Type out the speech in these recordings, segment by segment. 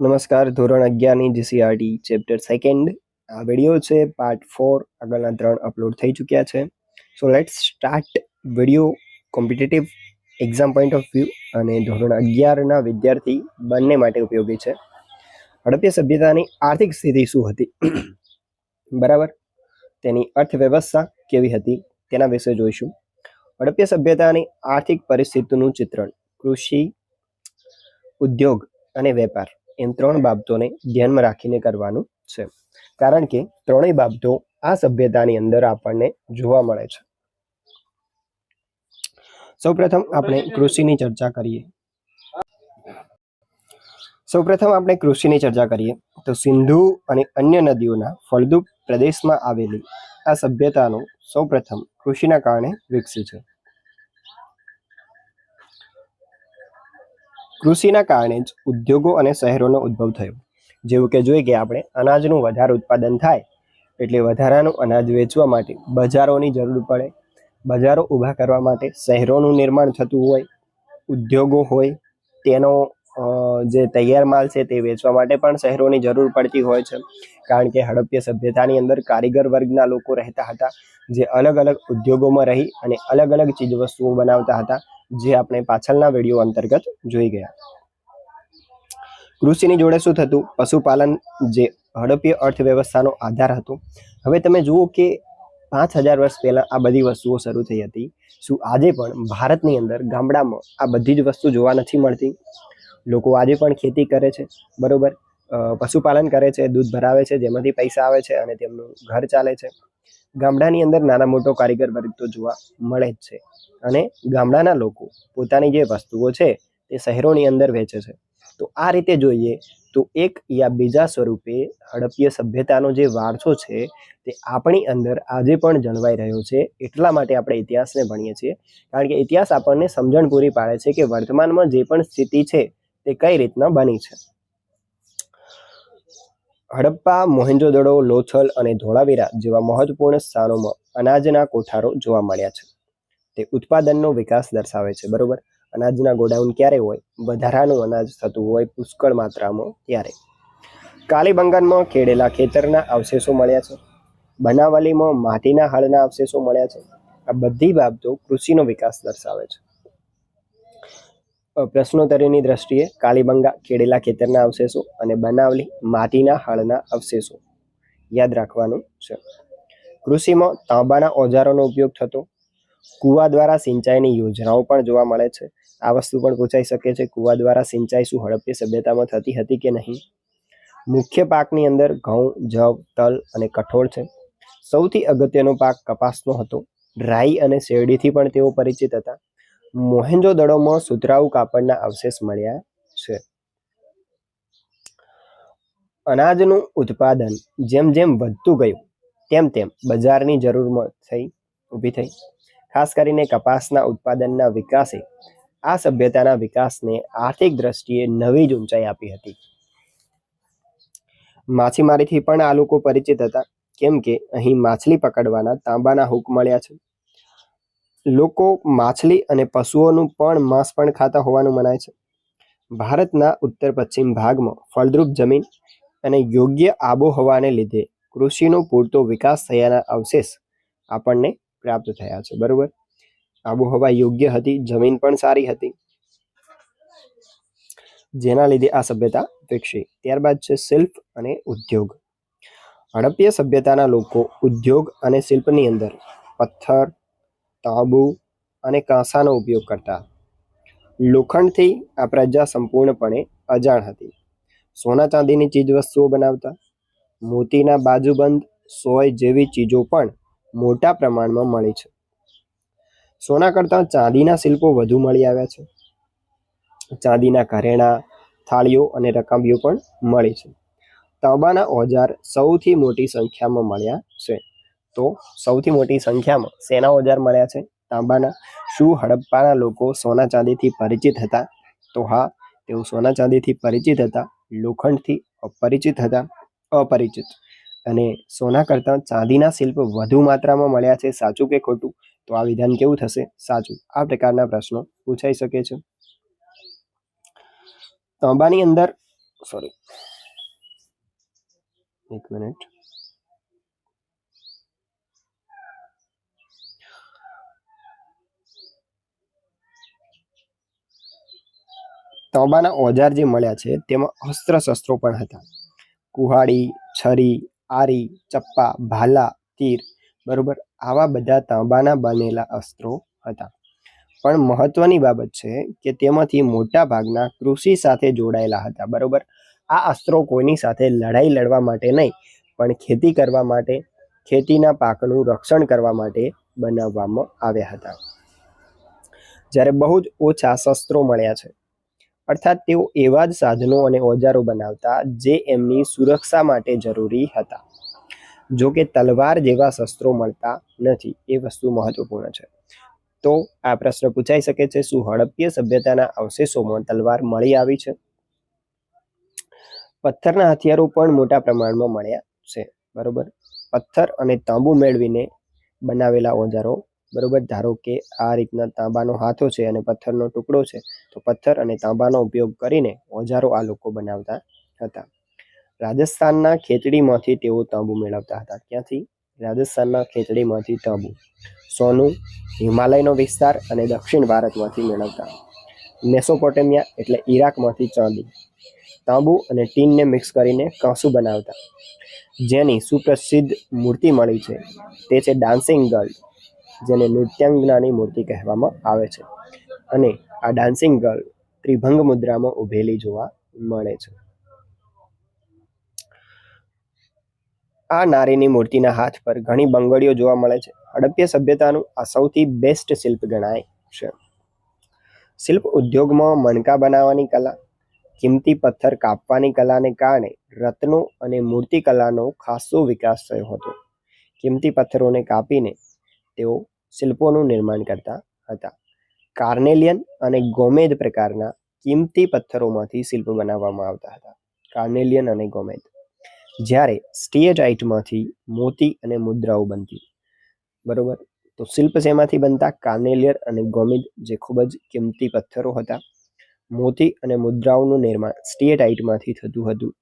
નમસ્કાર, ધોરણ અગિયારની જીસીઆરટી ચેપ્ટર સેકન્ડ. આ વીડિયો છે પાર્ટ ફોર. આગળના ત્રણ અપલોડ થઈ ચૂક્યા છે. So let's start video competitive exam point of view અને ધોરણ અગિયારના વિદ્યાર્થી બંને માટે ઉપયોગી છે. હડપ્ય સભ્યતાની આર્થિક સ્થિતિ શું હતી? બરાબર? તેની અર્થવ્યવસ્થા કેવી હતી? તેના વિશે જોઈશું. હડપ્ય સભ્યતાની આર્થિક પરિસ્થિતિનું ચિત્રણ, કૃષિ, ઉદ્યોગ અને વેપાર. એમ ત્રણ બાબતોને ધ્યાનમાં રાખીને કરવાનું છે. કારણ કે ત્રણેય બાબતો આ સભ્યતાની અંદર આપણને જોવા મળે છે. સૌપ્રથમ આપણે કૃષિની ચર્ચા કરીએ. સૌપ્રથમ આપણે કૃષિની ચર્ચા કરીએ. તો સિંધુ અને અન્ય નદીઓના ફળદ્રુપ પ્રદેશમાં આવેલી આ સભ્યતાનો સૌપ્રથમ કૃષિના કારણે વિકસી છે. કૃષિના કારણે જ ઉદ્યોગો અને શહેરોનો ઉદ્ભવ થયો. જેવું કે જોઈએ કે આપણે અનાજનું વધારે ઉત્પાદન થાય એટલે વધારાનું અનાજ વેચવા માટે બજારોની જરૂર પડે. બજારો ઊભા કરવા માટે શહેરોનું નિર્માણ થતું હોય, ઉદ્યોગો હોય, તેનો જે તૈયાર માલ છે તે વેચવા માટે પણ શહેરોની જરૂર પડતી હોય છે. કારણ કે હડપ્ય સભ્યતાની અંદર કારીગર વર્ગના લોકો રહેતા હતા, જે અલગ અલગ ઉદ્યોગોમાં રહી અને અલગ અલગ ચીજવસ્તુઓ બનાવતા હતા. જે આપણે પાછળના વીડિયો અંતર્ગત જોઈ ગયા. કૃષિની જોડે શું થતું? પશુપાલન જે હડપ્ય અર્થવ્યવસ્થાનો આધાર હતો. હવે તમે જુઓ કે પાંચ હજાર વર્ષ પહેલાં આ બધી વસ્તુઓ શરૂ થઈ હતી. શું આજે પણ ભારતની અંદર ગામડામાં આ બધી જ વસ્તુ જોવા નથી મળતી? લોકો આજે પણ ખેતી કરે છે, બરોબર? પશુપાલન કરે છે, દૂધ ભરાવે છે, જેમાંથી પૈસા આવે છે અને તેમનું ઘર ચાલે છે. ગામડાની અંદર નાના મોટો કારીગર વર્ગ તો જોવા મળે જ છે. અને ગામડાના લોકો પોતાની જે વસ્તુઓ છે તે શહેરોની અંદર વેચે છે. તો આ રીતે જોઈએ તો એક યા બીજા સ્વરૂપે હડપ્પીય સભ્યતાનો જે વારસો છે તે આપણી અંદર આજે પણ જળવાઈ રહ્યો છે. એટલા માટે આપણે ઇતિહાસને ભણીએ છીએ. કારણ કે ઇતિહાસ આપણને સમજણ પૂરી પાડે છે કે વર્તમાનમાં જે પણ સ્થિતિ છે તે કઈ રીતના બની છે. હડપ્પા, મોહેન્જોદડો, લોથલ અને ધોળાવીરા જેવા મહત્વપૂર્ણ સ્થાનોમાં અનાજના કોઠારો જોવા મળ્યા છે. તે ઉત્પાદનનો વિકાસ દર્શાવે છે, બરોબર? અનાજના ગોડાઉન ક્યારે હોય? વધારાનું અનાજ થતું હોય પુષ્કળ માત્રામાં ત્યારે. કાલીબંગનમાં ખેડેલા ખેતરના અવશેષો મળ્યા છે. બનાવલીમાં માટીના હળના અવશેષો મળ્યા છે. આ બધી બાબતો કૃષિનો વિકાસ દર્શાવે છે. પ્રશ્નોત્તરીની દ્રષ્ટિએ કાલીબંગા કેળેલા ખેતરના અવશેષો અને બનાવલી માટીના હળના અવશેષો યાદ રાખવાનું છે. કૃષિમાં તાંબાના ઓજારોનો ઉપયોગ થતો, કુવા દ્વારા સિંચાઈની યોજનાઓ પણ જોવા મળે છે. આ વસ્તુ પણ પૂછાઈ શકે છે, કુવા દ્વારા સિંચાઈ શું હડપ્પી સભ્યતામાં થતી હતી કે નહીં? મુખ્ય પાકની અંદર ઘઉં, જવ, તલ અને કઠોળ છે. સૌથી અગત્યનો પાક કપાસનો હતો. રાઈ અને શેરડીથી પણ તેઓ પરિચિત હતા. મોહેન્જો દડોમાં સુતરાઉ કાપડના અવશેષ મળ્યા છે. અનાજનું ઉત્પાદન જેમ જેમ વધતું ગયું, તેમ તેમ બજારની જરૂર થઈ, ઊભી થઈ. ખાસ કરીને કપાસના ઉત્પાદનના વિકાસે, આ સભ્યતાના વિકાસને આર્થિક દ્રષ્ટિએ નવી જ ઊંચાઈ આપી હતી. માછીમારીથી પણ આ લોકો પરિચિત હતા, કેમ કે અહીં માછલી પકડવાના તાંબાના હુક મળ્યા છે. લોકો માછલી અને પશુઓનું પણ માંસ પણ ખાતા હોવાનું મનાય છે. ભારતના ઉત્તર પશ્ચિમ ભાગમાં ફળદ્રુપ જમીન અને યોગ્ય આબોહવાને લીધે કૃષિનો પૂરતો વિકાસ થયાના અવશેષ આપણને પ્રાપ્ત થયા છે, બરોબર? આબોહવા યોગ્ય હતી, જમીન પણ સારી હતી. જેના લીધે આ સભ્યતા વિકસી. ત્યારબાદ છે શિલ્પ અને ઉદ્યોગ. હડપ્પીય સભ્યતાના લોકો ઉદ્યોગ અને શિલ્પની અંદર પથ્થર તાંબુ અને કાંસાનો ઉપયોગ કરતા. લોખંડથી આ પ્રજા સંપૂર્ણપણે અજાણ હતી. સોના ચાંદીની ચીજવસ્તુઓ બનાવતા. મોતીના બાજુબંધ સોય જેવી ચીજો પણ મોટા પ્રમાણમાં મળી છે. સોના કરતાં ચાંદીના શિલ્પો વધુ મળી આવ્યા છે. ચાંદીના ઘરેણાં, થાળીઓ અને રકાબીઓ પણ મળી છે. તાંબાના ઓજાર સૌથી મોટી સંખ્યામાં મળ્યા છે. તો સૌથી મોટી સંખ્યામાં સેના ઓજાર મળ્યા છે. તાંબાના, શું હડપ્પાના લોકો સોના ચાંદીથી પરિચિત હતા? તો હા, તેઓ સોના ચાંદીથી પરિચિત હતા, લોખંડથી અપરિચિત હતા, અપરિચિત. અને સોના કરતાં ચાંદીના શિલ્પ વધુ માત્રામાં મળ્યા છે, સાચું કે ખોટું? તો આ વિધાન કેવું થશે? સાચું. આ પ્રકારના પ્રશ્નો પૂછાઈ શકે છે. તાંબાની અંદર સોરી એક મિનિટ. તાંબાના ઓજાર જે મળ્યા છે, તેમાં અસ્ત્ર શસ્ત્રો પણ હતા. કુહાડી, છરી, આરી, ચપ્પા, ભાલા, તીર, બરોબર, આવા બધા તાંબાના બનેલા અસ્ત્રો હતા. પણ મહત્વની બાબત છે કે તેમાંથી મોટા ભાગના કૃષિ સાથે જોડાયેલા હતા, બરોબર? આ અસ્ત્રો કોઈની સાથે લડાઈ લડવા માટે નહીં, પણ ખેતી કરવા માટે, ખેતીના પાકનું રક્ષણ કરવા માટે બનાવવામાં આવ્યા હતા. જ્યારે બહુ જ ઓછા શસ્ત્રો મળ્યા છે અર્થાત તેઓ એવા જ સાધનો અને ઓજારો બનાવતા જે એમની સુરક્ષા માટે જરૂરી હતા. જો કે તલવાર જેવા શસ્ત્રો મળતા નથી, એ વસ્તુ મહત્વપૂર્ણ છે. તો આ પ્રશ્ન પૂછાઈ શકે છે, શું હડપ્પીય સભ્યતાના અવશેષોમાં તલવાર મળી આવી છે? પથ્થરના હથિયારો પણ મોટા પ્રમાણમાં મળ્યા છે, બરોબર? પથ્થર અને તાંબુ મેળવીને બનાવેલા ઓજારો બરોબર? ધારો કે આ રીતના તાંબાનો હાથો છે અને પથ્થરનો ટુકડો છે, તો પથ્થર અને તાંબાનો ઉપયોગ કરીને ઓજારો આ લોકો બનાવતા હતા. રાજસ્થાનના ખેતડીમાંથી તેઓ તાંબુ મેળવતા હતા. ક્યાંથી? રાજસ્થાનના ખેતડીમાંથી તાંબુ. સોનું, હિમાલયનો વિસ્તાર અને દક્ષિણ ભારતમાંથી મેળવતા. મેસોપોટેમિયા એટલે ઈરાકમાંથી ચાંદી. તાંબુ અને ટીનને મિક્સ કરીને કાંસુ બનાવતા. જેની સુપ્રસિદ્ધ મૂર્તિ મળી છે. તે છે ડાન્સિંગ ગર્લ. જેને નૃત્યાંગનાની મૂર્તિ કહેવામાં આવે છે. અને આ ડાન્સિંગ ગર્લ ત્રિભંગ મુદ્રામાં ઊભેલી જોવા મળે છે. આ નારીની મૂર્તિના હાથ પર ઘણી બંગડીઓ જોવા મળે છે. હડપ્ય સભ્યતાનું આ સૌથી બેસ્ટ શિલ્પ ગણાય છે. શિલ્પ ઉદ્યોગમાં મણકા બનાવવાની કલા, કિંમતી પથ્થર કાપવાની કલાને કારણે રત્નો અને મૂર્તિકલાનો ખાસો વિકાસ થયો હતો. કિંમતી પથ્થરોને કાપીને તેઓ શિલ્પોનું નિર્માણ કરતા હતા. કાર્નેલિયન અને ગોમેદ પ્રકારના કિંમતી પથ્થરોમાંથી શિલ્પ બનાવવામાં આવતા હતા. કાર્નેલિયન અને ગોમેદ. જ્યારે સ્ટીએટાઇટમાંથી મોતી અને મુદ્રાઓ બનતી. બરોબર? તો શિલ્પ શેમાંથી બનતા? કાર્નેલિયર અને ગોમિદ જે ખૂબ જ કિંમતી પથ્થરો હતા. મોતી અને મુદ્રાઓનું નિર્માણ સ્ટીએટાઇટમાંથી થતું હતું.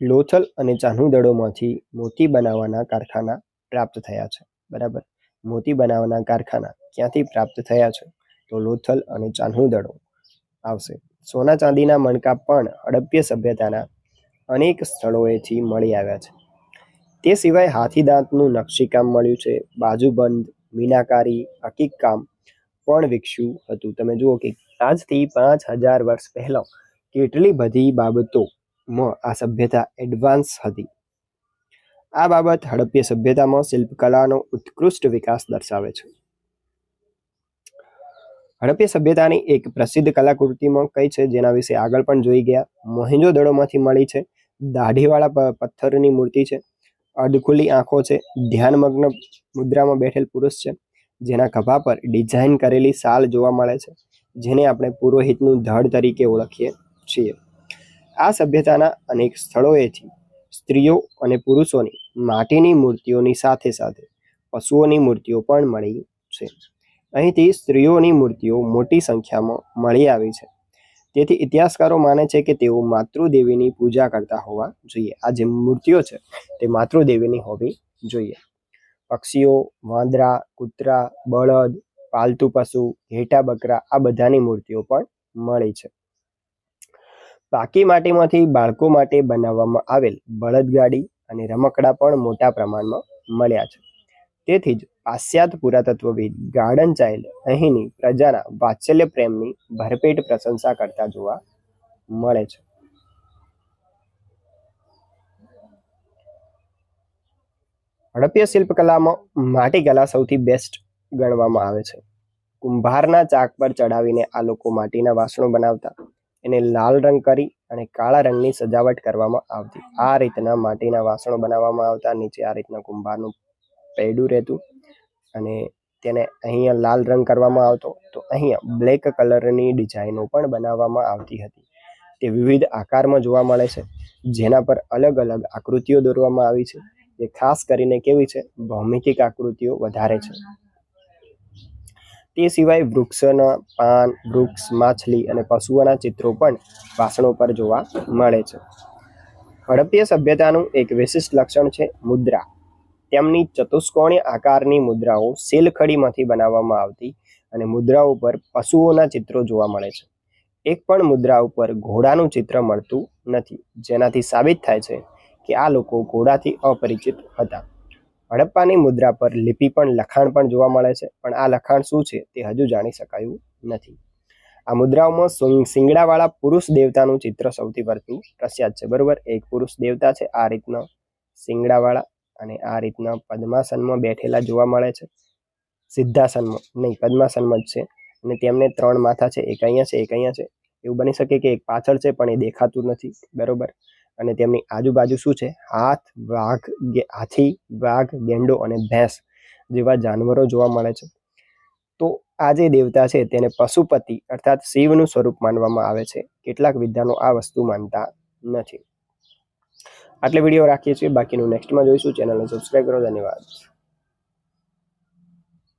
લોથલ અને ચાહનુદડોમાંથી મોતી બનાવવાના કારખાના પ્રાપ્ત થયા છે. બરાબર? મોતી બનાવવાના કારખાના ક્યાંથી પ્રાપ્ત થયા છે? તો લોથલ અને ચાહનુદડો આવશે. સોના ચાંદીના મણકા પણ હડપ્ય સભ્યતાના અનેક સ્થળોએથી મળી આવ્યા છે. તે સિવાય હાથીદાંતનું નકશીકામ મળ્યું છે. બાજુબંધ, મીનાકારી હકીક કામ પણ વિકસ્યું હતું. તમે જુઓ કે આજથી પાંચ હજાર વર્ષ પહેલાં કેટલી બધી બાબતોમાં આ સભ્યતા એડવાન્સ હતી. આ બાબત હડપ્ય સભ્યતામાં શિલ્પકલાનો ઉત્કૃષ્ટ વિકાસ દર્શાવે છે. હડપ્ય સભ્યતાની એક પ્રસિદ્ધ કલાકૃતિમાં કઈ છે જેના વિશે આગળ પણ જોઈ ગયા. મોહેંજો દડોમાંથી મળી છે. દાઢીવાળા પથ્થરની મૂર્તિ છે. અડખુલી આંખો છે. ધ્યાનમગ્ન મુદ્રામાં બેઠેલ પુરુષ છે. જેના ખભા પર ડિઝાઇન કરેલી શાલ જોવા મળે છે. જેને આપણે પુરોહિતનું ધડ તરીકે ઓળખીએ છીએ. આ સભ્યતાના અનેક સ્થળોએથી સ્ત્રીઓ અને પુરુષોની માટીની મૂર્તિઓની સાથે સાથે પશુઓની મૂર્તિઓ પણ મળી છે. અહીંથી સ્ત્રીઓની મૂર્તિઓ મોટી સંખ્યામાં મળી આવી છે. તેથી ઇતિહાસકારો માને છે કે તેઓ માતૃદેવીની પૂજા કરતા હોવા જોઈએ. આ જે મૂર્તિઓ છે તે માતૃદેવીની હોવી જોઈએ. પક્ષીઓ, વાંદરા, કૂતરા, બળદ, પાલતુ પશુ, ઘેટા, બકરા આ બધાની મૂર્તિઓ પણ મળી છે. પાકી માટીમાંથી બાળકો માટે બનાવવામાં આવેલ બળદગાડી અને રમકડા પણ મોટા પ્રમાણમાં મળ્યા છે. તેથી જ પાશ્ચાત્ય પુરાતત્વવિદ ગાર્ડન ચાઇલ્ડ અહીંની પ્રજાના વાત્સલ્ય પ્રેમની ભરપેટ પ્રશંસા કરતા જોવા મળે છે. હડપ્ય શિલ્પકલામાં માટીકલા સૌથી બેસ્ટ ગણવામાં આવે છે. કુંભારના ચાક પર ચડાવીને આ લોકો માટીના વાસણો બનાવતા એને લાલ રંગ કરી અને કાળા રંગની સજાવટ કરવામાં આવતી. આ રીતના માટીના વાસણો બનાવવામાં આવતા. નીચે આ રીતના કુંભારનું પૈડું રહેતું અને તેને અહીંયા લાલ રંગ કરવામાં આવતો. તો અહીંયા બ્લેક કલરની ડિઝાઇનો પણ બનાવવામાં આવતી હતી. તે વિવિધ આકારમાં જોવા મળે છે, જેના પર અલગ અલગ આકૃતિઓ દોરવામાં આવી છે, જે ખાસ કરીને કેવી છે, ભૌમિતિક આકૃતિઓ વધારે છે. તે સિવાય વૃક્ષના પાન, વૃક્ષ, માછલી અને પશુઓના ચિત્રો પણ વાસણો પર જોવા મળે છે. હડપ્પીય સભ્યતાનું એક વિશિષ્ટ લક્ષણ છે મુદ્રા. તેમની ચતુષ્કોણીય આકારની મુદ્રાઓ સેલખડીમાંથી બનાવવામાં આવતી અને મુદ્રાઓ ઉપર પશુઓના ચિત્રો જોવા મળે છે. એક પણ મુદ્રા ઉપર ઘોડાનું ચિત્ર મળતું નથી. જેનાથી સાબિત થાય છે કે આ લોકો ઘોડાથી અપરિચિત હતા. હડપ્પાની મુદ્રા પર લિપિ પણ લખાણ પણ જોવા મળે છે, પણ આ લખાણ શું છે તે હજુ જાણી શકાયું નથી. આ મુદ્રાઓમાં સિંગડાવાળા પુરુષ દેવતાનું ચિત્ર સૌથી પડતું પ્રખ્યાત છે, બરોબર? એક પુરુષ દેવતા છે, આ રીતના સિંગડાવાળા અને આ રીતના પદ્માસનમાં બેઠેલા જોવા મળે છે. સિદ્ધાસનમાં નહીં, પદ્માસનમાં જ છે અને તેમને ત્રણ માથા છે, એક અહીંયા છે, એક અહીંયા છે. એવું બની શકે કે એક પાછળ છે, પણ એ દેખાતું નથી, બરોબર? અને તેમની આજુબાજુ શું છે? હાથ, વાઘ હાથી, વાઘ, ગેંડો અને ભેંસ જેવા જાનવરો જોવા મળે છે. તો આ જે દેવતા છે તેને પશુપતિ અર્થાત શિવનું સ્વરૂપ માનવામાં આવે છે. કેટલાક વિદ્વાનો આ વસ્તુ માનતા નથી. આટલે વીડિયો રાખીએ છીએ. બાકીનું નેક્સ્ટમાં જોઈશું. ચેનલને સબસ્ક્રાઈબ કરો. ધન્યવાદ.